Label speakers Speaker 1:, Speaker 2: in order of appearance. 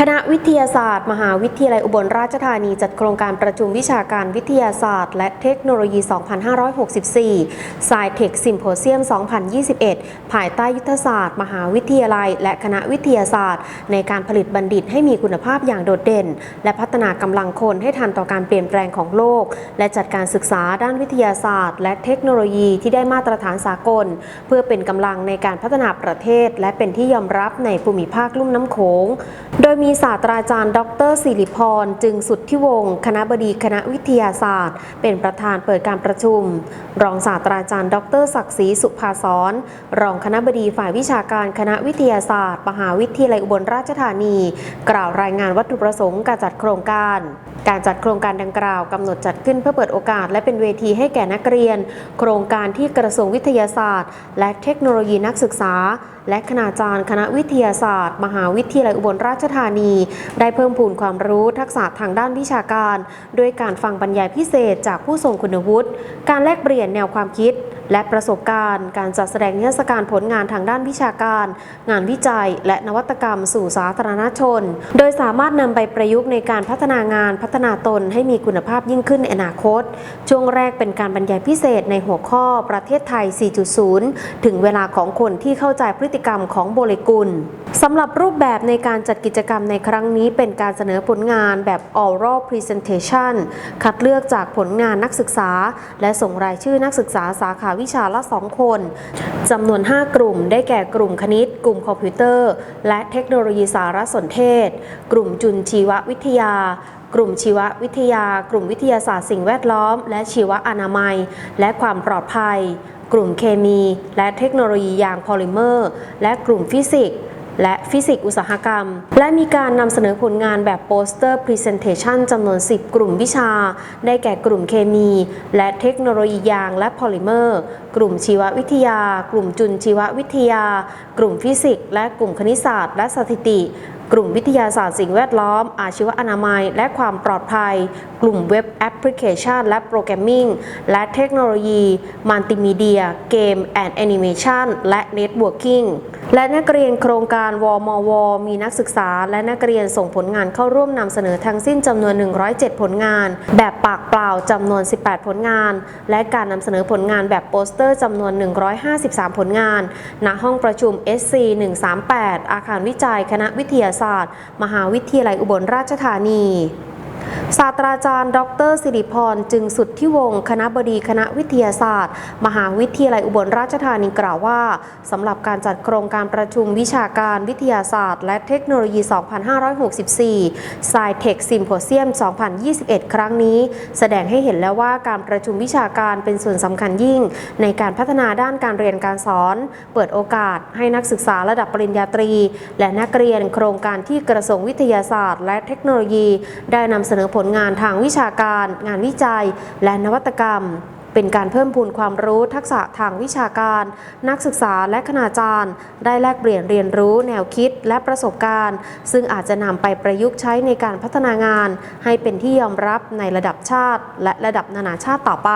Speaker 1: คณะวิทยาศาสตร์ มหาวิทยาลัยอุบลราชธานีจัดโครงการประชุมวิชาการวิทยาศาสตร์ และเทคโนโลยี 2564 s c i t e c Symposium 2021 ภายใต้ยุทธศาสตร์ มหาวิทยาลัย และคณะวิทยาศาสตร์ ในการผลิตบัณฑิตให้มีคุณภาพอย่างโดดเด่น และพัฒนากำลังคนให้ทันต่อการเปลี่ยนแปลงของโลก และจัดการศึกษาด้านวิทยาศาสตร์ และเทคโนโลยีที่ได้มาตรฐานสากล เพื่อเป็นกำลังในการพัฒนาประเทศ และเป็นที่ยอมรับในภูมิภาคลุ่มน้ำโขงโดยมีศาสตราจารย์ ดรสิริพร จึงสุทธิวงศ์คณะบดีคณะวิทยาศาสตร์ เป็นประธานเปิดการประชุม รองศาสตราจารย์ ดรศักดิ์ศรีสุภาสรรองคณะบดีฝ่ายวิชาการคณะวิทยาศาสตร์ มหาวิทยาลัยอุบลราชธานี กล่าวรายงานวัตถุประสงค์การจัดโครงการ การจัดโครงการดังกล่าวกำหนดจัดขึ้นเพื่อเปิดโอกาสและเป็นเวทีให้แก่นักเรียน โครงการที่กระทรวงวิทยาศาสตร์ และเทคโนโลยีนักศึกษา และคณาจารย์คณะวิทยาศาสตร์ มหาวิทยาลัยอุบลราชธานี ได้เพิ่มพูนความรู้ทักษะทางด้านวิชาการ ด้วยการฟังบรรยายพิเศษจากผู้ทรงคุณวุฒิ การแลกเปลี่ยนแนวความคิด และประสบการณ์ การจัดแสดงนิทรรศการผลงานทางด้านวิชาการ งานวิจัย และนวัตกรรมสู่สาธารณชน โดยสามารถนำไปประยุกต์ในการพัฒนางานพัฒนาตนให้มีคุณภาพยิ่งขึ้นในอนาคต ช่วงแรกเป็นการบรรยายพิเศษในหัวข้อประเทศไทย 4.0 ถึงเวลาของคนที่เข้าใจพฤติกรรมของโมเลกุลสำหรับรูปแบบในการจัดกิจกรรมในครั้งนี้เป็นการเสนอผลงานแบบ oral presentation คัดเลือกจากผลงานนักศึกษา และส่งรายชื่อนักศึกษาสาขาวิชาละ 2 คนจำนวน 5 กลุ่ม ได้แก่กลุ่มคณิต กลุ่มคอมพิวเตอร์ และเทคโนโลยีสารสนเทศ กลุ่มจุลชีววิทยา กลุ่มชีววิทยา กลุ่มวิทยาศาสตร์สิ่งแวดล้อม และชีวอนามัย และความปลอดภัย กลุ่มเคมี และเทคโนโลยียางพอลิเมอร์ และกลุ่มฟิสิกส์ และฟิสิกส์อุตสาหกรรม และมีการนำเสนอผลงานแบบโปสเตอร์พรีเซนเทชันจำนวน 10 กลุ่มวิชา ได้แก่กลุ่มเคมี และเทคโนโลยียางและพอลิเมอร์ กลุ่มชีววิทยา กลุ่มจุลชีววิทยา กลุ่มฟิสิกส์และกลุ่มคณิตศาสตร์และสถิติ กลุ่มวิทยาศาสตร์สิ่งแวดล้อม อาชีวอนามัย และความปลอดภัย กลุ่มเว็บแอปพลิเคชัน และโปรแกรมมิ่ง และเทคโนโลยี มัลติมีเดีย เกมแอนด์แอนิเมชันและเน็ตเวิร์กิ่งและนักเรียนโครงการวมว มีนักศึกษา และนักเรียนส่งผลงานเข้าร่วมนำเสนอทั้งสิ้นจำนวน 107 ผลงาน แบบปากเปล่าจำนวน 18 ผลงาน และการนำเสนอผลงานแบบโปสเตอร์จำนวน 153 ผลงาน ณ ห้องประชุม SC 138 อาคารวิจัย คณะวิทยาศาสตร์ มหาวิทยาลัยอุบลราชธานี ศาสตราจารย์ ดรสิริพร จึงสุดที่วง คณะบดีคณะวิทยาศาสตร์ มหาวิทยาลัยอุบลราชธานีกล่าวว่าสำหรับการจัดโครงการประชุมวิชาการวิทยาศาสตร์ และเทคโนโลยี 2564 s c i t e c Symposium 2021 ครั้งนี้ แสดงให้เห็นแล้วว่าการประชุมวิชาการเป็นส่วนสำคัญยิ่ง ในการพัฒนาด้านการเรียนการสอน เปิดโอกาสให้นักศึกษาระดับปริญญาตรี และนักเรียนโครงการที่กระทรวงวิทยาศาสตร์ และเทคโนโลยี ได้นำเสนอผลงานทางวิชาการ งานวิจัย และนวัตกรรม เป็นการเพิ่มพูนความรู้ทักษะทางวิชาการ นักศึกษาและคณาจารย์ ได้แลกเปลี่ยนเรียนรู้แนวคิดและประสบการณ์ ซึ่งอาจจะนำไปประยุกต์ใช้ในการพัฒนางาน ให้เป็นที่ยอมรับในระดับชาติ และระดับนานาชาติต่อไป